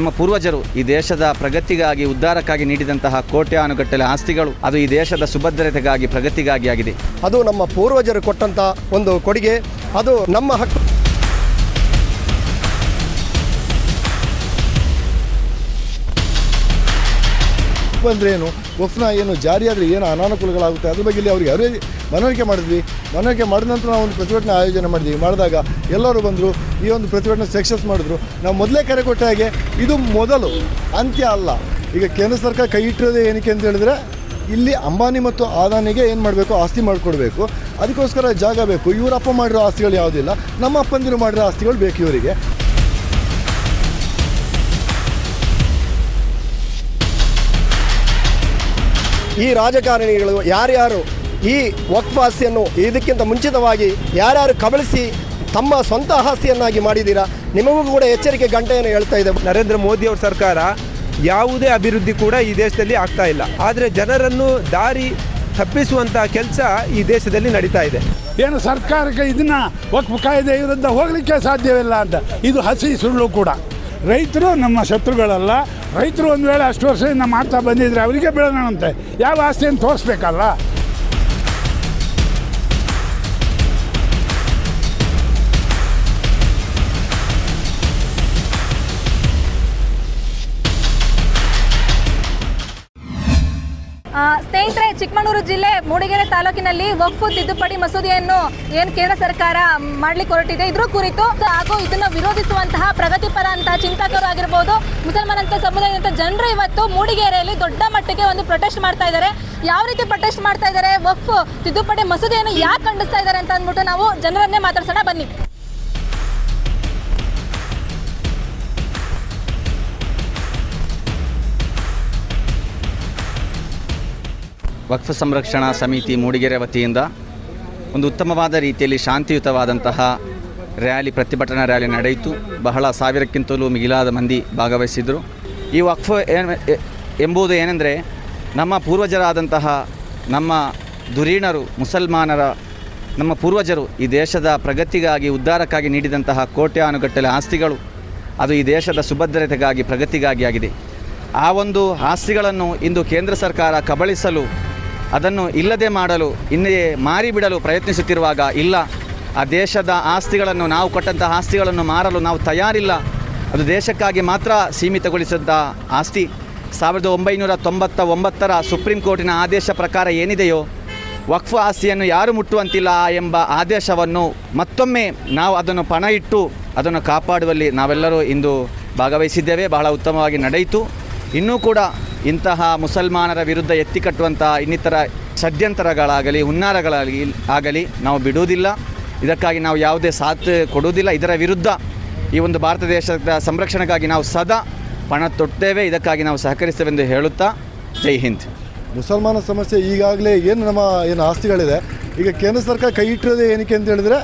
ನಮ್ಮ ಪೂರ್ವಜರು ಈ ದೇಶದ ಪ್ರಗತಿಗಾಗಿ, ಉದ್ಧಾರಕ್ಕಾಗಿ ನೀಡಿದಂತಹ ಕೋಟ್ಯಾನುಗಟ್ಟಲೆ ಆಸ್ತಿಗಳು, ಅದು ಈ ದೇಶದ ಸುಭದ್ರತೆಗಾಗಿ, ಪ್ರಗತಿಗಾಗಿ ಆಗಿದೆ. ಅದು ನಮ್ಮ ಪೂರ್ವಜರು ಕೊಟ್ಟಂತಹ ಒಂದು ಕೊಡುಗೆ, ಅದು ನಮ್ಮ ಹಕ್ಕು. ಬಂದ್ರೆ ಏನು? ಒಫ್ನ ಏನು? ಜಾರಿಯಾದರೆ ಏನು ಅನಾನುಕೂಲಗಳಾಗುತ್ತೆ? ಅದ್ರ ಬಗ್ಗೆ ಇಲ್ಲಿ ಅವ್ರಿಗೆ ಅವರೇ ಮನವರಿಕೆ ಮಾಡಿದ್ವಿ. ಮನವರಿಕೆ ಮಾಡಿದ ನಂತರ ನಾವು ಒಂದು ಪ್ರತಿಭಟನೆ ಆಯೋಜನೆ ಮಾಡಿದ್ವಿ. ಮಾಡಿದಾಗ ಎಲ್ಲರೂ ಬಂದರು, ಈ ಒಂದು ಪ್ರತಿಭಟನೆ ಸಕ್ಸಸ್ ಮಾಡಿದ್ರು. ನಾವು ಮೊದಲೇ ಕರೆ ಕೊಟ್ಟ ಹಾಗೆ ಇದು ಮೊದಲು, ಅಂತ್ಯ ಅಲ್ಲ. ಈಗ ಕೇಂದ್ರ ಸರ್ಕಾರ ಕೈ ಇಟ್ಟಿರೋದೇ ಏನಕ್ಕೆ ಅಂತ ಹೇಳಿದ್ರೆ, ಇಲ್ಲಿ ಅಂಬಾನಿ ಮತ್ತು ಆದಾನಿಗೆ ಏನು ಮಾಡಬೇಕು? ಆಸ್ತಿ ಮಾಡಿಕೊಡ್ಬೇಕು. ಅದಕ್ಕೋಸ್ಕರ ಜಾಗ ಬೇಕು. ಇವರಪ್ಪ ಮಾಡಿರೋ ಆಸ್ತಿಗಳು ಯಾವುದಿಲ್ಲ. ನಮ್ಮ ಅಪ್ಪಂದಿರು ಮಾಡಿರೋ ಆಸ್ತಿಗಳು ಬೇಕು ಇವರಿಗೆ. ಈ ರಾಜಕಾರಣಿಗಳು ಯಾರ್ಯಾರು ಈ ವಕ್ಫ್ ಆಸ್ತಿಯನ್ನು ಇದಕ್ಕಿಂತ ಮುಂಚಿತವಾಗಿ ಯಾರ್ಯಾರು ಕಬಳಿಸಿ ತಮ್ಮ ಸ್ವಂತ ಆಸ್ತಿಯನ್ನಾಗಿ ಮಾಡಿದ್ದೀರಾ ನಿಮಗೂ ಕೂಡ ಎಚ್ಚರಿಕೆ ಗಂಟೆಯನ್ನು ಹೇಳ್ತಾ ಇದೆ. ನರೇಂದ್ರ ಮೋದಿ ಅವರ ಸರ್ಕಾರ ಯಾವುದೇ ಅಭಿವೃದ್ಧಿ ಕೂಡ ಈ ದೇಶದಲ್ಲಿ ಆಗ್ತಾ ಇಲ್ಲ. ಆದರೆ ಜನರನ್ನು ದಾರಿ ತಪ್ಪಿಸುವಂಥ ಕೆಲಸ ಈ ದೇಶದಲ್ಲಿ ನಡೀತಾ ಇದೆ. ಏನು ಸರ್ಕಾರಕ್ಕೆ ಇದನ್ನ ವಕ್ಫ್ ಕಾಯ್ದೆ ವಿರುದ್ಧ ಹೋಗಲಿಕ್ಕೆ ಸಾಧ್ಯವಿಲ್ಲ ಅಂತ. ಇದು ಹಸಿ ಸುಳ್ಳು ಕೂಡ. ರೈತರು ನಮ್ಮ ಶತ್ರುಗಳಲ್ಲ ರೈತರು ಒಂದು ವೇಳೆ ಅಷ್ಟು ವರ್ಷದಿಂದ ಮಾಡ್ತಾ ಬಂದಿದ್ರೆ ಅವರಿಗೆ ಬೆಳೆದಂತೆ. ಯಾವ ಆಸ್ತಿಯನ್ನು ತೋರಿಸ್ಬೇಕಲ್ಲ ಚಿಕ್ಕಮಗಳೂರು ಜಿಲ್ಲೆ ಮೂಡಿಗೆರೆ ತಾಲೂಕಿನಲ್ಲಿ ವಕ್ಫು ತಿದ್ದುಪಡಿ ಮಸೂದೆಯನ್ನು ಏನು ಕೇಂದ್ರ ಸರ್ಕಾರ ಮಾಡ್ಲಿಕ್ಕೆ ಹೊರಟಿದೆ? ಇದ್ರ ಕುರಿತು ಹಾಗೂ ಇದನ್ನು ವಿರೋಧಿಸುವಂತಹ ಪ್ರಗತಿಪರ ಅಂತ ಚಿಂತಕರು ಆಗಿರ್ಬೋದು. ಮುಸಲ್ಮಾನಂತ ಸಮುದಾಯದಂತ ಜನರು ಇವತ್ತು ಮೂಡಿಗೆರೆಯಲ್ಲಿ ದೊಡ್ಡ ಮಟ್ಟಿಗೆ ಒಂದು ಪ್ರೊಟೆಸ್ಟ್ ಮಾಡ್ತಾ ಇದ್ದಾರೆ ಯಾವ ರೀತಿ ಪ್ರೊಟೆಸ್ಟ್ ಮಾಡ್ತಾ ಇದ್ದಾರೆ ವಕ್ಫ್ ತಿದ್ದುಪಡಿ ಮಸೂದೆಯನ್ನು ಯಾಕೆ ಖಂಡಿಸ್ತಾ ಇದ್ದಾರೆ ಅಂತ ಅಂದ್ಬಿಟ್ಟು ನಾವು ಜನರನ್ನೇ ಮಾತಾಡ್ಸೋಣ. ಬನ್ನಿ. ವಕ್ಫ್ ಸಂರಕ್ಷಣಾ ಸಮಿತಿ ಮೂಡಿಗೆರೆ ವತಿಯಿಂದ ಒಂದು ಉತ್ತಮವಾದ ರೀತಿಯಲ್ಲಿ ಶಾಂತಿಯುತವಾದಂತಹ ರ್ಯಾಲಿ, ಪ್ರತಿಭಟನಾ ರ್ಯಾಲಿ ನಡೆಯಿತು. ಬಹಳ ಸಾವಿರಕ್ಕಿಂತಲೂ ಮಿಗಿಲಾದ ಮಂದಿ ಭಾಗವಹಿಸಿದರು. ಈ ವಕ್ಫ್ ಎಂಬುದು ಏನೆಂದರೆ ನಮ್ಮ ಪೂರ್ವಜರಾದಂತಹ ನಮ್ಮ ಧುರೀಣರು ಮುಸಲ್ಮಾನರ, ನಮ್ಮ ಪೂರ್ವಜರು ಈ ದೇಶದ ಪ್ರಗತಿಗಾಗಿ, ಉದ್ಧಾರಕ್ಕಾಗಿ ನೀಡಿದಂತಹ ಕೋಟ್ಯಾನುಗಟ್ಟಲೆ ಆಸ್ತಿಗಳು, ಅದು ಈ ದೇಶದ ಸುಭದ್ರತೆಗಾಗಿ, ಪ್ರಗತಿಗಾಗಿ ಆಗಿದೆ. ಆ ಒಂದು ಆಸ್ತಿಗಳನ್ನು ಇಂದು ಕೇಂದ್ರ ಸರ್ಕಾರ ಕಬಳಿಸಲು ಅದನ್ನು ಇಲ್ಲದೆ ಮಾಡಲು, ಇನ್ನೇ ಮಾರಿಬಿಡಲು ಪ್ರಯತ್ನಿಸುತ್ತಿರುವಾಗ, ಇಲ್ಲ, ಆ ದೇಶದ ಆಸ್ತಿಗಳನ್ನು, ನಾವು ಕೊಟ್ಟಂತಹ ಆಸ್ತಿಗಳನ್ನು ಮಾರಲು ನಾವು ತಯಾರಿಲ್ಲ. ಅದು ದೇಶಕ್ಕಾಗಿ ಮಾತ್ರ ಸೀಮಿತಗೊಳಿಸಿದ್ದ ಆಸ್ತಿ. ಸಾವಿರದ ಒಂಬೈನೂರ ತೊಂಬತ್ತ ಒಂಬತ್ತರ ಸುಪ್ರೀಂ ಕೋರ್ಟಿನ ಆದೇಶ ಪ್ರಕಾರ ಏನಿದೆಯೋ, ವಕ್ಫ್ ಆಸ್ತಿಯನ್ನು ಯಾರು ಮುಟ್ಟುವಂತಿಲ್ಲ ಎಂಬ ಆದೇಶವನ್ನು ಮತ್ತೊಮ್ಮೆ ನಾವು ಅದನ್ನು ಪಣ ಇಟ್ಟು ಅದನ್ನು ಕಾಪಾಡುವಲ್ಲಿ ನಾವೆಲ್ಲರೂ ಇಂದು ಭಾಗವಹಿಸಿದ್ದೇವೆ. ಬಹಳ ಉತ್ತಮವಾಗಿ ನಡೆಯಿತು. ಇನ್ನೂ ಕೂಡ ಇಂತಹ ಮುಸಲ್ಮಾನರ ವಿರುದ್ಧ ಎತ್ತಿ ಕಟ್ಟುವಂತಹ ಇನ್ನಿತರ ಷಡ್ಯಂತರಗಳಾಗಲಿ, ಹುನ್ನಾರಗಳಾಗಲಿ, ಆಗಲಿ ನಾವು ಬಿಡುವುದಿಲ್ಲ. ಇದಕ್ಕಾಗಿ ನಾವು ಯಾವುದೇ ಸಾಥ್ ಕೊಡುವುದಿಲ್ಲ. ಇದರ ವಿರುದ್ಧ ಈ ಒಂದು ಭಾರತ ದೇಶದ ಸಂರಕ್ಷಣೆಗಾಗಿ ನಾವು ಸದಾ ಪಣ ತೊಟ್ಟೇವೆ ಇದಕ್ಕಾಗಿ ನಾವು ಸಹಕರಿಸ್ತೇವೆಂದು ಹೇಳುತ್ತಾ ಜೈ ಹಿಂದ್. ಮುಸಲ್ಮಾನ ಸಮಸ್ಯೆ ಈಗಾಗಲೇ ಏನು ನಮ್ಮ ಏನು ಆಸ್ತಿಗಳಿದೆ. ಈಗ ಕೇಂದ್ರ ಸರ್ಕಾರ ಕೈ ಇಟ್ಟಿರೋದು ಏನಕ್ಕೆ ಅಂತ ಹೇಳಿದ್ರೆ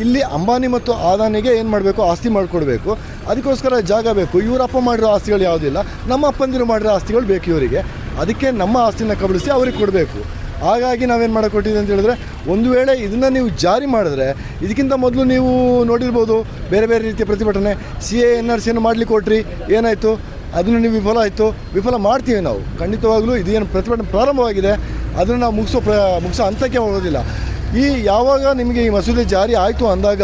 ಇಲ್ಲಿ ಅಂಬಾನಿ ಮತ್ತು ಆದಾನಿಗೆ ಏನು ಮಾಡಬೇಕು? ಆಸ್ತಿ ಮಾಡಿಕೊಡ್ಬೇಕು. ಅದಕ್ಕೋಸ್ಕರ ಜಾಗ ಬೇಕು. ಇವರಪ್ಪ ಮಾಡಿರೋ ಆಸ್ತಿಗಳು ಯಾವುದಿಲ್ಲ ನಮ್ಮ ಅಪ್ಪಂದಿರು ಮಾಡಿರೋ ಆಸ್ತಿಗಳು ಬೇಕು ಇವರಿಗೆ. ಅದಕ್ಕೆ ನಮ್ಮ ಆಸ್ತಿನ ಕಬಳಿಸಿ ಅವ್ರಿಗೆ ಕೊಡಬೇಕು. ಹಾಗಾಗಿ ನಾವೇನು ಮಾಡಕೊಟ್ಟಿದ್ದೆ ಅಂತ ಹೇಳಿದ್ರೆ, ಒಂದು ವೇಳೆ ಇದನ್ನು ನೀವು ಜಾರಿ ಮಾಡಿದ್ರೆ, ಇದಕ್ಕಿಂತ ಮೊದಲು ನೀವು ನೋಡಿರ್ಬೋದು, ಬೇರೆ ಬೇರೆ ರೀತಿಯ ಪ್ರತಿಭಟನೆ. ಸಿ ಎ, ಎನ್ ಆರ್ ಸಿಯನ್ನು ಮಾಡಲಿಕ್ಕೆ ಕೊಟ್ರಿ, ಏನಾಯಿತು? ಅದನ್ನು ನೀವು ವಿಫಲ ಆಯಿತು. ವಿಫಲ ಮಾಡ್ತೀವಿ ನಾವು. ಖಂಡಿತವಾಗಲೂ ಇದೇನು ಪ್ರತಿಭಟನೆ ಪ್ರಾರಂಭವಾಗಿದೆ. ಅದನ್ನು ನಾವು ಮುಗಿಸೋ ಪ್ರ ಮುಗಿಸೋ ಹಂತಕ್ಕೆ ಹೋಗೋದಿಲ್ಲ. ಈ ಯಾವಾಗ ನಿಮಗೆ ಈ ಮಸೂದೆ ಜಾರಿ ಆಯಿತು ಅಂದಾಗ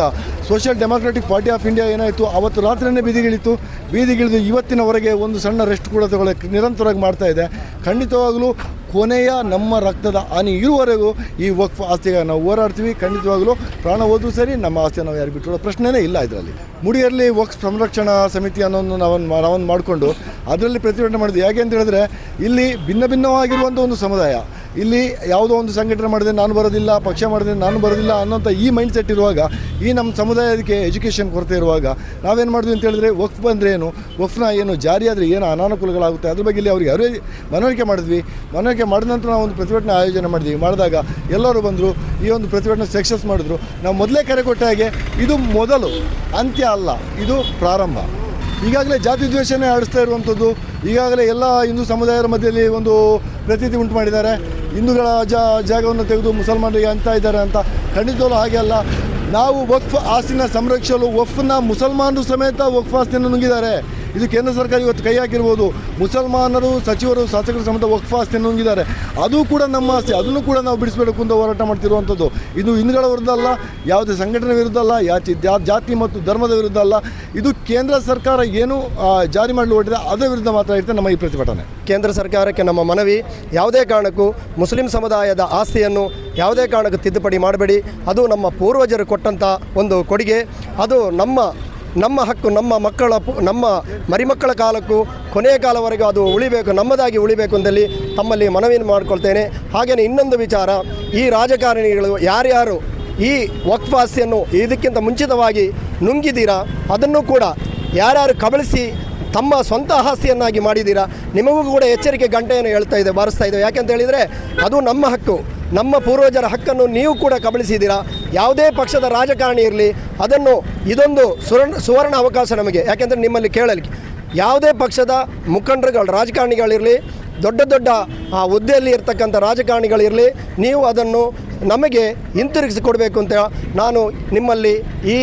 social democratic party of India ಏನಾಯಿತು? ಅವತ್ತು ರಾತ್ರಿಯೇ ಬೀದಿಗಿಳಿತು. ಬೀದಿಗಿಳಿದು ಇವತ್ತಿನವರೆಗೆ ಒಂದು ಸಣ್ಣ ರೆಸ್ಟ್ ಕೂಡ ತಗೊಳ್ಳೋಕ್ಕೆ ನಿರಂತರವಾಗಿ ಮಾಡ್ತಾ ಇದೆ. ಖಂಡಿತವಾಗಲೂ ಕೊನೆಯ ನಮ್ಮ ರಕ್ತದ ಹಾನಿ ಇರುವವರೆಗೂ ಈ ವಕ್ಫ್ ಆಸ್ತಿಗೆ ನಾವು ಹೋರಾಡ್ತೀವಿ. ಖಂಡಿತವಾಗಲೂ ಪ್ರಾಣ ಹೋದ್ರೂ ಸರಿ, ನಮ್ಮ ಆಸ್ತಿ ನಾವು ಯಾರು ಬಿಟ್ಟು ಪ್ರಶ್ನೆನೇ ಇಲ್ಲ ಇದರಲ್ಲಿ. ಮುಡಿಯಲ್ಲಿ ವಕ್ಫ್ ಸಂರಕ್ಷಣಾ ಸಮಿತಿ ಅನ್ನೋದು ನಾವೊಂದು ನಾವೊಂದು ಮಾಡಿಕೊಂಡು ಅದರಲ್ಲಿ ಪ್ರತಿಭಟನೆ ಮಾಡಿದ್ವಿ ಯಾಕೆ ಅಂತ ಹೇಳಿದ್ರೆ, ಇಲ್ಲಿ ಭಿನ್ನ ಭಿನ್ನವಾಗಿರುವಂಥ ಒಂದು ಸಮುದಾಯ, ಇಲ್ಲಿ ಯಾವುದೋ ಒಂದು ಸಂಘಟನೆ ಮಾಡಿದ್ರೆ ನಾನು ಬರೋದಿಲ್ಲ, ಪಕ್ಷ ಮಾಡಿದ್ರೆ ನಾನು ಬರೋದಿಲ್ಲ ಅನ್ನೋಂಥ ಈ ಮೈಂಡ್ ಸೆಟ್ ಇರುವಾಗ, ಈ ನಮ್ಮ ಸಮುದಾಯಕ್ಕೆ ಎಜುಕೇಷನ್ ಕೊರತೆ ಇರುವಾಗ ನಾವೇನು ಮಾಡಿದ್ವಿ ಅಂತ ಹೇಳಿದ್ರೆ, ವಕ್ಫ್ ಬಂದರೆ ಏನು, ವಕ್ಫ್ನ ಏನು ಜಾರಿಯಾದರೆ ಏನು ಅನಾನುಕೂಲಗಳಾಗುತ್ತೆ, ಅದ್ರ ಬಗ್ಗೆ ಇಲ್ಲಿ ಅವ್ರಿಗೆ ಅವರೇ ಮನವರಿಕೆ ಮಾಡಿದ್ವಿ. ಮನವರಿಕೆ ಮಾಡಿದ ನಂತರ ನಾವು ಒಂದು ಪ್ರತಿಭಟನೆ ಆಯೋಜನೆ ಮಾಡಿದ್ವಿ. ಮಾಡಿದಾಗ ಎಲ್ಲರೂ ಬಂದರು, ಈ ಒಂದು ಪ್ರತಿಭಟನೆ ಸಕ್ಸಸ್ ಮಾಡಿದ್ರು. ನಾವು ಮೊದಲೇ ಕರೆ ಕೊಟ್ಟ ಹಾಗೆ ಇದು ಮೊದಲು, ಅಂತ್ಯ ಅಲ್ಲ, ಇದು ಪ್ರಾರಂಭ. ಈಗಾಗಲೇ ಜಾತಿ ದ್ವೇಷನೇ ಆಡಿಸ್ತಾ ಇರುವಂಥದ್ದು ಈಗಾಗಲೇ ಎಲ್ಲ ಹಿಂದೂ ಸಮುದಾಯದ ಮಧ್ಯದಲ್ಲಿ ಒಂದು ಪ್ರತೀತಿ ಉಂಟು ಮಾಡಿದ್ದಾರೆ. ಹಿಂದೂಗಳ ಜಾ, ಜಾಗವನ್ನು ತೆಗೆದು ಮುಸಲ್ಮಾನರಿಗೆ ಅಂತ ಇದ್ದಾರೆ ಅಂತ ಖಂಡಿತವಲ್ಲೂ ಹಾಗೆ ಅಲ್ಲ. ನಾವು ವಕ್ಫ್ ಆಸ್ತಿನ ಸಂರಕ್ಷಿಸಲು ವಕ್ಫ್ನ ಮುಸಲ್ಮಾನರು ಸಮೇತ ವಕ್ಫ್ ಆಸ್ತಿನ ನುಂಗಿದ್ದಾರೆ. ಇದು ಕೇಂದ್ರ ಸರ್ಕಾರ ಇವತ್ತು ಕೈ ಹಾಕಿರ್ಬೋದು. ಮುಸಲ್ಮಾನರು, ಸಚಿವರು, ಶಾಸಕರು ಸಮೇತ ವಕ್ಫ್ ಆಸ್ತಿಯನ್ನು ನುಂಗಿದ್ದಾರೆ. ಅದು ಕೂಡ ನಮ್ಮ ಆಸ್ತಿ. ಅದನ್ನು ಕೂಡ ನಾವು ಬಿಡಿಸಬೇಕು ಅಂತ ಹೋರಾಟ ಮಾಡ್ತಿರುವಂಥದ್ದು. ಇದು ಹಿಂದುಗಳ ವಿರುದ್ಧ ಅಲ್ಲ, ಯಾವುದೇ ಸಂಘಟನೆ ವಿರುದ್ಧ ಅಲ್ಲ ಯಾಚಿ ಜಾತಿ ಮತ್ತು ಧರ್ಮದ ವಿರುದ್ಧ ಅಲ್ಲ. ಇದು ಕೇಂದ್ರ ಸರ್ಕಾರ ಏನು ಜಾರಿ ಮಾಡಲು ಹೊರಟಿದೆ, ಅದರ ವಿರುದ್ಧ ಮಾತ್ರ ಇರ್ತದೆ ನಮ್ಮ ಈ ಪ್ರತಿಭಟನೆ. ಕೇಂದ್ರ ಸರ್ಕಾರಕ್ಕೆ ನಮ್ಮ ಮನವಿ, ಯಾವುದೇ ಕಾರಣಕ್ಕೂ ಮುಸ್ಲಿಂ ಸಮುದಾಯದ ಆಸ್ತಿಯನ್ನು ಯಾವುದೇ ಕಾರಣಕ್ಕೂ ತಿದ್ದುಪಡಿ ಮಾಡಬೇಡಿ. ಅದು ನಮ್ಮ ಪೂರ್ವಜರು ಕೊಟ್ಟಂಥ ಒಂದು ಕೊಡುಗೆ. ಅದು ನಮ್ಮ ನಮ್ಮ ಹಕ್ಕು, ನಮ್ಮ ಮಕ್ಕಳ ನಮ್ಮ ಮರಿಮಕ್ಕಳ ಕಾಲಕ್ಕೂ ಕೊನೆಯ ಕಾಲವರೆಗೂ ಅದು ಉಳಿಬೇಕು, ನಮ್ಮದಾಗಿ ಉಳಿಬೇಕು ಅಂತಲ್ಲಿ ತಮ್ಮಲ್ಲಿ ಮನವಿಯನ್ನು ಮಾಡಿಕೊಳ್ತೇನೆ. ಹಾಗೆಯೇ ಇನ್ನೊಂದು ವಿಚಾರ, ಈ ರಾಜಕಾರಣಿಗಳು ಯಾರ್ಯಾರು ಈ ವಕ್ಫ್ ಆಸ್ತಿಯನ್ನು ಇದಕ್ಕಿಂತ ಮುಂಚಿತವಾಗಿ ನುಂಗಿದ್ದೀರಾ, ಅದನ್ನು ಕೂಡ ಯಾರ್ಯಾರು ಕಬಳಿಸಿ ತಮ್ಮ ಸ್ವಂತ ಆಸ್ತಿಯನ್ನಾಗಿ ಮಾಡಿದ್ದೀರಾ, ನಿಮಗೂ ಕೂಡ ಎಚ್ಚರಿಕೆ ಗಂಟೆಯನ್ನು ಹೇಳ್ತಾ ಇದೆ, ಬಾರಿಸ್ತಾ ಇದೆ. ಯಾಕೆಂತ ಹೇಳಿದರೆ ಅದು ನಮ್ಮ ಹಕ್ಕು. ನಮ್ಮ ಪೂರ್ವಜರ ಹಕ್ಕನ್ನು ನೀವು ಕೂಡ ಕಬಳಿಸಿದ್ದೀರಾ? ಯಾವುದೇ ಪಕ್ಷದ ರಾಜಕಾರಣಿ ಇರಲಿ, ಅದನ್ನು ಇದೊಂದು ಸುವರ್ಣ ಸುವರ್ಣ ಅವಕಾಶ ನಮಗೆ. ಯಾಕೆಂದರೆ ನಿಮ್ಮಲ್ಲಿ ಕೇಳಲಿಕ್ಕೆ. ಯಾವುದೇ ಪಕ್ಷದ ಮುಖಂಡರುಗಳು, ರಾಜಕಾರಣಿಗಳಿರಲಿ, ದೊಡ್ಡ ದೊಡ್ಡ, ಆ ಹುದ್ದೆಯಲ್ಲಿ ಇರ್ತಕ್ಕಂಥ ರಾಜಕಾರಣಿಗಳಿರಲಿ, ನೀವು ಅದನ್ನು ನಮಗೆ ಹಿಂತಿರುಗಿಸಿ ಕೊಡಬೇಕು ಅಂತ ನಾನು ನಿಮ್ಮಲ್ಲಿ ಈ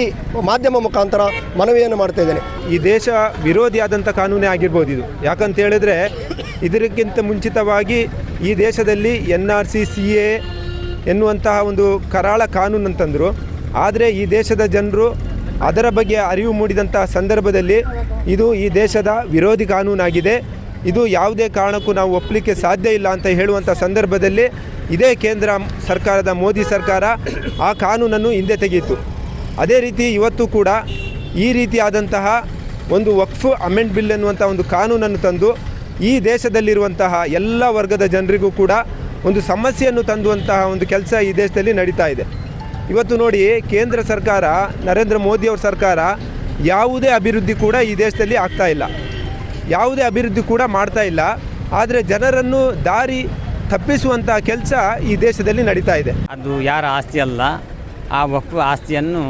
ಮಾಧ್ಯಮ ಮುಖಾಂತರ ಮನವಿಯನ್ನು ಮಾಡ್ತಾ ಇದ್ದೇನೆ. ಈ ದೇಶ ವಿರೋಧಿಯಾದಂಥ ಕಾನೂನೇ ಆಗಿರ್ಬೋದು ಇದು. ಯಾಕಂತ ಹೇಳಿದ್ರೆ ಇದಕ್ಕಿಂತ ಮುಂಚಿತವಾಗಿ ಈ ದೇಶದಲ್ಲಿ N R C C A ಎನ್ನುವಂತಹ ಒಂದು ಕರಾಳ ಕಾನೂನು ಅಂತಂದರು ಆದರೆ ಈ ದೇಶದ ಜನರು ಅದರ ಬಗ್ಗೆ ಅರಿವು ಮೂಡಿದಂತಹ ಸಂದರ್ಭದಲ್ಲಿ ಇದು ಈ ದೇಶದ ವಿರೋಧಿ ಕಾನೂನಾಗಿದೆ. ಇದು ಯಾವುದೇ ಕಾರಣಕ್ಕೂ ನಾವು ಒಪ್ಪಲಿಕ್ಕೆ ಸಾಧ್ಯ ಇಲ್ಲ ಅಂತ ಹೇಳುವಂಥ ಸಂದರ್ಭದಲ್ಲಿ ಇದೇ ಕೇಂದ್ರ ಸರ್ಕಾರದ, ಮೋದಿ ಸರ್ಕಾರ ಆ ಕಾನೂನನ್ನು ಹಿಂದೆ ತೆಗೆಯಿತು. ಅದೇ ರೀತಿ ಇವತ್ತು ಕೂಡ ಈ ರೀತಿಯಾದಂತಹ ಒಂದು ವಕ್ಫ್ ಅಮೆಂಡ್ ಬಿಲ್ ಎನ್ನುವಂಥ ಒಂದು ಕಾನೂನನ್ನು ತಂದು ಈ ದೇಶದಲ್ಲಿರುವಂತಹ ಎಲ್ಲ ವರ್ಗದ ಜನರಿಗೂ ಕೂಡ ಒಂದು ಸಮಸ್ಯೆಯನ್ನು ತಂದುವಂತಹ ಒಂದು ಕೆಲಸ ಈ ದೇಶದಲ್ಲಿ ನಡೀತಾ ಇದೆ. ಇವತ್ತು ನೋಡಿ ಕೇಂದ್ರ ಸರ್ಕಾರ, ನರೇಂದ್ರ ಮೋದಿಯವ್ರ ಸರ್ಕಾರ ಯಾವುದೇ ಅಭಿವೃದ್ಧಿ ಕೂಡ ಈ ದೇಶದಲ್ಲಿ ಆಗ್ತಾ ಇಲ್ಲ. ಯಾವುದೇ ಅಭಿವೃದ್ಧಿ ಕೂಡ ಮಾಡ್ತಾ ಇಲ್ಲ. ಆದರೆ ಜನರನ್ನು ದಾರಿ ತಪ್ಪಿಸುವಂಥ ಕೆಲಸ ಈ ದೇಶದಲ್ಲಿ ನಡೀತಾ ಇದೆ. ಅದು ಯಾರ ಆಸ್ತಿ ಅಲ್ಲ. ಆ ವಕ್ಫ್ ಆಸ್ತಿಯನ್ನು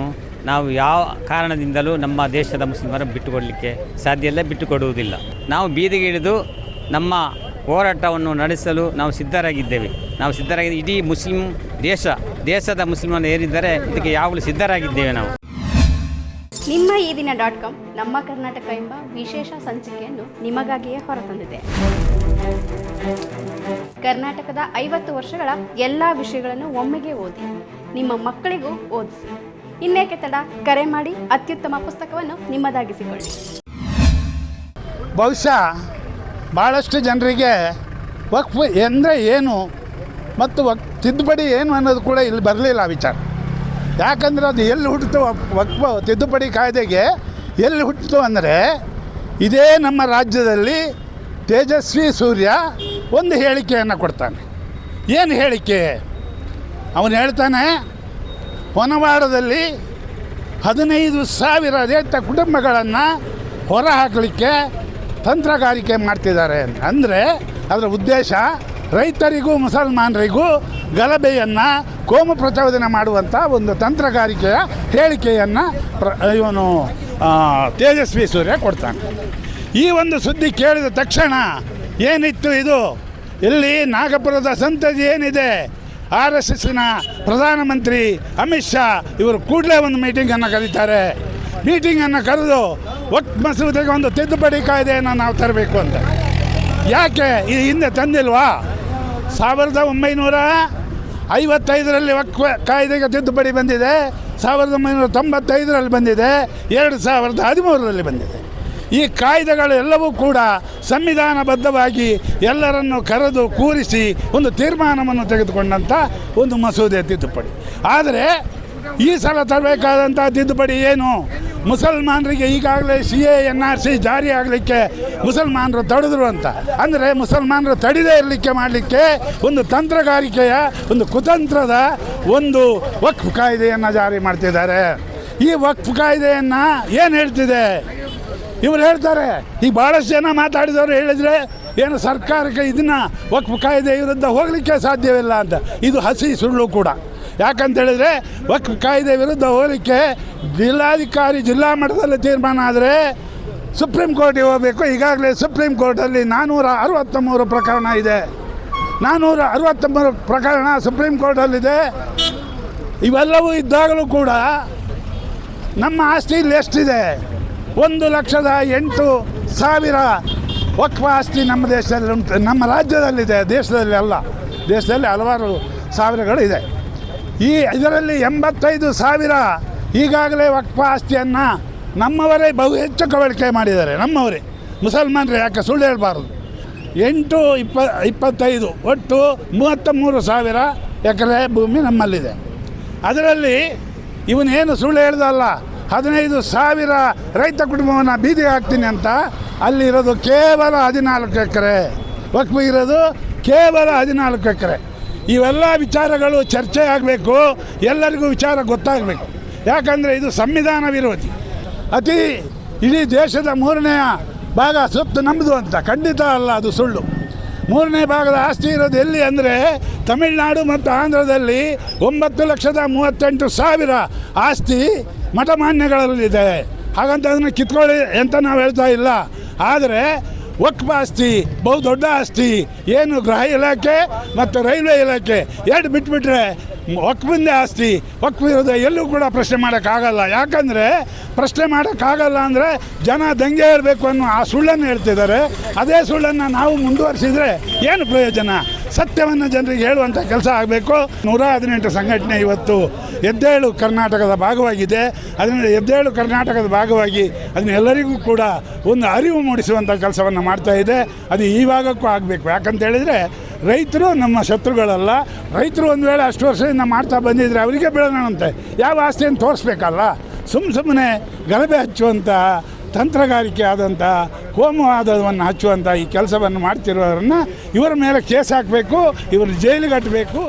ನಾವು ಯಾವ ಕಾರಣದಿಂದಲೂ ನಮ್ಮ ದೇಶದ ಮುಸ್ಲಿಮರ ಬಿಟ್ಟುಕೊಡಲಿಕ್ಕೆ ಸಾಧ್ಯ ಇಲ್ಲ, ಬಿಟ್ಟುಕೊಡುವುದಿಲ್ಲ. ನಾವು ಬೀದಿಗೆ ಇಳಿದು ನಮ್ಮ ಹೋರಾಟವನ್ನು ನಡೆಸಲು ನಾವು ಸಿದ್ಧರಾಗಿದ್ದೇವೆ. ನಾವು ಸಿದ್ಧರಾಗಿದ್ದೇವೆ ಇಡೀ ಮುಸ್ಲಿಂ ದೇಶ, ದೇಶದ ಮುಸ್ಲಿಮರು ಏನಿದ್ದಾರೆ ಇದಕ್ಕೆ ಯಾವಾಗಲೂ ಸಿದ್ಧರಾಗಿದ್ದೇವೆ ನಾವು. ನಿಮ್ಮ ಈ ದಿನ ಡಾಟ್ ಕಾಮ್, ನಮ್ಮ ಕರ್ನಾಟಕ ಎಂಬ ವಿಶೇಷ ಸಂಚಿಕೆಯನ್ನು ನಿಮಗಾಗಿಯೇ ಹೊರತಂದಿದೆ. ಕರ್ನಾಟಕದ ಐವತ್ತು ವರ್ಷಗಳ ಎಲ್ಲ ವಿಷಯಗಳನ್ನು ಒಮ್ಮೆಗೆ ಓದಿ, ನಿಮ್ಮ ಮಕ್ಕಳಿಗೂ ಓದಿಸಿ. ಇನ್ನೇಕೆ ತಡ? ಕರೆ ಮಾಡಿ, ಅತ್ಯುತ್ತಮ ಪುಸ್ತಕವನ್ನು ನಿಮ್ಮದಾಗಿಸಿಕೊಳ್ಳಿ. ಬಹುಶಃ ಭಾಳಷ್ಟು ಜನರಿಗೆ ವಕ್ಫ್ ಎಂದರೆ ಏನು ಮತ್ತು ವಕ್ ತಿದ್ದುಪಡಿ ಏನು ಅನ್ನೋದು ಕೂಡ ಇಲ್ಲಿ ಬರಲಿಲ್ಲ ವಿಚಾರ. ಯಾಕಂದರೆ ಅದು ಎಲ್ಲಿ ಹುಟ್ಟಿತು ವಕ್ ತಿದ್ದುಪಡಿ ಕಾಯ್ದೆಗೆ ಎಲ್ಲಿ ಹುಟ್ಟಿತು ಅಂದರೆ ಇದೇ ನಮ್ಮ ರಾಜ್ಯದಲ್ಲಿ ತೇಜಸ್ವಿ ಸೂರ್ಯ ಒಂದು ಹೇಳಿಕೆಯನ್ನು ಕೊಡ್ತಾನೆ. ಏನು ಹೇಳಿಕೆ? ಅವನು ಹೇಳ್ತಾನೆ ಹೊನವಾಡದಲ್ಲಿ ಹದಿನೈದು ಸಾವಿರ ರೈತ ಕುಟುಂಬಗಳನ್ನು ಹೊರಹಾಕಲಿಕ್ಕೆ ತಂತ್ರಗಾರಿಕೆ ಮಾಡ್ತಿದ್ದಾರೆ. ಅಂದರೆ ಅದರ ಉದ್ದೇಶ ರೈತರಿಗೂ, ಮುಸಲ್ಮಾನರಿಗೂ ಗಲಭೆಯನ್ನು ಕೋಮು ಪ್ರಚೋದನೆ ಮಾಡುವಂಥ ಒಂದು ತಂತ್ರಗಾರಿಕೆಯ ಹೇಳಿಕೆಯನ್ನು ಪ್ರ ಇವನು ತೇಜಸ್ವಿ ಸೂರ್ಯ ಕೊಡ್ತಾನೆ. ಈ ಒಂದು ಸುದ್ದಿ ಕೇಳಿದ ತಕ್ಷಣ ಏನಿತ್ತು ಇದು? ಇಲ್ಲಿ ನಾಗಪುರದ ಸಂತತಿ ಏನಿದೆ? ಆರ್ ಎಸ್ ಎಸ್ಸಿನ ಪ್ರಧಾನಮಂತ್ರಿ ಅಮಿತ್ ಶಾ ಇವರು ಕೂಡಲೇ ಒಂದು ಮೀಟಿಂಗನ್ನು ಕರೀತಾರೆ. ಮೀಟಿಂಗನ್ನು ಕರೆದು ಒಟ್ಟು ಮಸೂದೆಗೆ ಒಂದು ತಿದ್ದುಪಡಿ ಕಾಯ್ದೆಯನ್ನು ನಾವು ತರಬೇಕು ಅಂತ. ಯಾಕೆ ಈ ಹಿಂದೆ ತಂದಿಲ್ವಾ? ಸಾವಿರದ ಒಂಬೈನೂರ ಐವತ್ತೈದರಲ್ಲಿ ವಕ್ವ ಕಾಯ್ದೆಗೆ ತಿದ್ದುಪಡಿ ಬಂದಿದೆ. ಸಾವಿರದ ಒಂಬೈನೂರ ತೊಂಬತ್ತೈದರಲ್ಲಿ ಬಂದಿದೆ. ಎರಡು ಸಾವಿರದ ಹದಿಮೂರರಲ್ಲಿ ಬಂದಿದೆ. ಈ ಕಾಯ್ದೆಗಳು ಎಲ್ಲವೂ ಕೂಡ ಸಂವಿಧಾನಬದ್ಧವಾಗಿ ಎಲ್ಲರನ್ನು ಕರೆದು ಕೂರಿಸಿ ಒಂದು ತೀರ್ಮಾನವನ್ನು ತೆಗೆದುಕೊಂಡಂಥ ಒಂದು ಮಸೂದೆ ತಿದ್ದುಪಡಿ. ಆದರೆ ಈ ಸಲ ತರಬೇಕಾದಂಥ ತಿದ್ದುಪಡಿ ಏನು? ಮುಸಲ್ಮಾನರಿಗೆ ಈಗಾಗಲೇ C A, N R C ಜಾರಿ ಆಗಲಿಕ್ಕೆ ಮುಸಲ್ಮಾನರು ತಡೆದ್ರು ಅಂತ. ಅಂದರೆ ಮುಸಲ್ಮಾನರು ತಡೆದೇ ಇರಲಿಕ್ಕೆ ಮಾಡಲಿಕ್ಕೆ ಒಂದು ತಂತ್ರಗಾರಿಕೆಯ, ಒಂದು ಕುತಂತ್ರದ ಒಂದು ವಕ್ಫ್ ಕಾಯ್ದೆಯನ್ನು ಜಾರಿ ಮಾಡ್ತಿದ್ದಾರೆ. ಈ ವಕ್ಫ್ ಕಾಯ್ದೆಯನ್ನು ಏನು ಹೇಳ್ತಿದೆ? ಇವ್ರು ಹೇಳ್ತಾರೆ ಈಗ ಭಾಳಷ್ಟು ಜನ ಮಾತಾಡಿದವರು ಹೇಳಿದರೆ ಏನು ಸರ್ಕಾರಕ್ಕೆ ಇದನ್ನು ವಕ್ಫ್ ಕಾಯ್ದೆ ವಿರುದ್ಧ ಹೋಗಲಿಕ್ಕೆ ಸಾಧ್ಯವಿಲ್ಲ ಅಂತ. ಇದು ಹಸಿ ಸುಳ್ಳು ಕೂಡ. ಯಾಕಂತ ಹೇಳಿದರೆ ವಕ್ಫ್ ಕಾಯ್ದೆ ವಿರುದ್ಧ ಹೋಲಿಕೆ ಜಿಲ್ಲಾಧಿಕಾರಿ ಜಿಲ್ಲಾ ಮಟ್ಟದಲ್ಲಿ ತೀರ್ಮಾನ ಆದರೆ ಸುಪ್ರೀಂ ಕೋರ್ಟಿಗೆ ಹೋಗಬೇಕು. ಈಗಾಗಲೇ ಸುಪ್ರೀಂ ಕೋರ್ಟಲ್ಲಿ ನಾನ್ನೂರ ಅರವತ್ತ ಮೂರು ಪ್ರಕರಣ ಇದೆ. ನಾನ್ನೂರ ಅರವತ್ತ ಮೂರು ಪ್ರಕರಣ ಸುಪ್ರೀಂ ಕೋರ್ಟಲ್ಲಿದೆ. ಇವೆಲ್ಲವೂ ಇದ್ದಾಗಲೂ ಕೂಡ ನಮ್ಮ ಆಸ್ತಿ ಇಲ್ಲಿ ಎಷ್ಟಿದೆ? ಒಂದು ಲಕ್ಷದ ಎಂಟು ಸಾವಿರ ವಕ್ಫ ಆಸ್ತಿ ನಮ್ಮ ದೇಶದಲ್ಲಿ ಉಂಟು. ನಮ್ಮ ರಾಜ್ಯದಲ್ಲಿದೆ, ದೇಶದಲ್ಲಿ ಅಲ್ಲ. ದೇಶದಲ್ಲಿ ಹಲವಾರು ಸಾವಿರಗಳು ಇದೆ. ಈ ಇದರಲ್ಲಿ ಎಂಬತ್ತೈದು ಸಾವಿರ ಈಗಾಗಲೇ ವಕ್ಫ ಆಸ್ತಿಯನ್ನು ನಮ್ಮವರೇ ಬಹು ಹೆಚ್ಚು ಕವಳಿಕೆ ಮಾಡಿದ್ದಾರೆ, ನಮ್ಮವರೇ. ಮುಸಲ್ಮಾನರು ಯಾಕೆ ಸುಳ್ಳು ಹೇಳಬಾರ್ದು? ಎಂಟು ಇಪ್ಪ, ಇಪ್ಪತ್ತೈದು ಒಟ್ಟು ಮೂವತ್ತ ಮೂರು ಸಾವಿರ ಎಕರೆ ಭೂಮಿ ನಮ್ಮಲ್ಲಿದೆ. ಅದರಲ್ಲಿ ಇವನೇನು ಸುಳ್ಳು ಹೇಳ್ದಲ್ಲ, ಹದಿನೈದು ಸಾವಿರ ರೈತ ಕುಟುಂಬವನ್ನು ಬೀದಿಗೆ ಹಾಕ್ತೀನಿ ಅಂತ ಅಲ್ಲಿರೋದು ಕೇವಲ ಹದಿನಾಲ್ಕು ಎಕರೆ. ವಕ್ಫ್ ಇರೋದು ಕೇವಲ ಹದಿನಾಲ್ಕು ಎಕರೆ. ಇವೆಲ್ಲ ವಿಚಾರಗಳು ಚರ್ಚೆ ಆಗಬೇಕು, ಎಲ್ಲರಿಗೂ ವಿಚಾರ ಗೊತ್ತಾಗಬೇಕು. ಯಾಕಂದರೆ ಇದು ಸಂವಿಧಾನ ವಿರೋಧಿ. ಅತಿ ಇಡೀ ದೇಶದ ಮೂರನೆಯ ಭಾಗ ಸುತ್ತು ನಮ್ಮದು ಅಂತ. ಖಂಡಿತ ಅಲ್ಲ, ಅದು ಸುಳ್ಳು. ಮೂರನೇ ಭಾಗದ ಆಸ್ತಿ ಇರೋದು ಎಲ್ಲಿ ಅಂದರೆ ತಮಿಳುನಾಡು ಮತ್ತು ಆಂಧ್ರದಲ್ಲಿ ಒಂಬತ್ತು ಲಕ್ಷದ ಮೂವತ್ತೆಂಟು ಸಾವಿರ ಆಸ್ತಿ ಮಠಮಾನ್ಯಗಳಲ್ಲಿದೆ. ಹಾಗಂತ ಅದನ್ನು ಕಿತ್ಕೊಳ್ಳಿ ಅಂತ ನಾವು ಹೇಳ್ತಾ ಇಲ್ಲ. ಆದರೆ ಆಸ್ತಿ ಬಹು ದೊಡ್ಡ ಆಸ್ತಿ ಏನು ಗೃಹ ಇಲಾಖೆ ಮತ್ತು ರೈಲ್ವೆ ಇಲಾಖೆ ಎರಡು ಬಿಟ್ಬಿಟ್ರೆ ವಕ್ಫಿಂದೇ ಆಸ್ತಿ ವಕ್ಫ್ ಇರೋದು ಎಲ್ಲೂ ಕೂಡ ಪ್ರಶ್ನೆ ಮಾಡೋಕ್ಕಾಗಲ್ಲ. ಯಾಕಂದರೆ ಪ್ರಶ್ನೆ ಮಾಡೋಕ್ಕಾಗಲ್ಲ ಅಂದರೆ ಜನ ದಂಗೆ ಇರಬೇಕು ಅನ್ನೋ ಆ ಸುಳ್ಳನ್ನು ಹೇಳ್ತಿದ್ದಾರೆ. ಅದೇ ಸುಳ್ಳನ್ನು ನಾವು ಮುಂದುವರಿಸಿದರೆ ಏನು ಪ್ರಯೋಜನ? ಸತ್ಯವನ್ನು ಜನರಿಗೆ ಹೇಳುವಂಥ ಕೆಲಸ ಆಗಬೇಕು. ನೂರ ಹದಿನೆಂಟು ಸಂಘಟನೆ ಇವತ್ತು ಎದ್ದೇಳು ಕರ್ನಾಟಕದ ಭಾಗವಾಗಿದೆ. ಅದರಿಂದ ಎದ್ದೇಳು ಕರ್ನಾಟಕದ ಭಾಗವಾಗಿ ಅದನ್ನ ಎಲ್ಲರಿಗೂ ಕೂಡ ಒಂದು ಅರಿವು ಮೂಡಿಸುವಂಥ ಕೆಲಸವನ್ನು ಮಾಡ್ತಾ ಇದೆ. ಅದು ಈ ಭಾಗಕ್ಕೂ ಆಗಬೇಕು. ಯಾಕಂತ ಹೇಳಿದರೆ ರೈತರು ನಮ್ಮ ಶತ್ರುಗಳಲ್ಲ. ರೈತರು ಒಂದು ವೇಳೆ ಅಷ್ಟು ವರ್ಷದಿಂದ ಮಾಡ್ತಾ ಬಂದಿದ್ರೆ ಅವರಿಗೆ ಬೆಳೆದಂತೆ ಯಾವ ಆಸ್ತಿಯನ್ನು ತೋರಿಸ್ಬೇಕಲ್ಲ? ಸುಮ್ಮ ಸುಮ್ಮನೆ ಗಲಭೆ ಹಚ್ಚುವಂಥ ತಂತ್ರಗಾರಿಕೆ ಆದಂಥ ಕೋಮವಾದವನ್ನು ಹಚ್ಚುವಂಥ ಈ ಕೆಲಸವನ್ನು ಮಾಡ್ತಿರೋರನ್ನು ಇವರ ಮೇಲೆ ಕೇಸ್ ಹಾಕಬೇಕು, ಇವರು ಜೈಲಿಗೆ ಕಟ್ಟಬೇಕು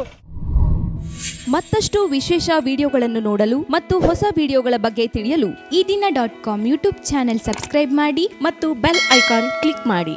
ಮತ್ತಷ್ಟು ವಿಶೇಷ ವಿಡಿಯೋಗಳನ್ನು ನೋಡಲು ಮತ್ತು ಹೊಸ ವಿಡಿಯೋಗಳ ಬಗ್ಗೆ ತಿಳಿಯಲು Ee Dina dot com YouTube channel subscribe ಮಾಡಿ ಮತ್ತು ಬೆಲ್ ಐಕಾನ್ ಕ್ಲಿಕ್ ಮಾಡಿ.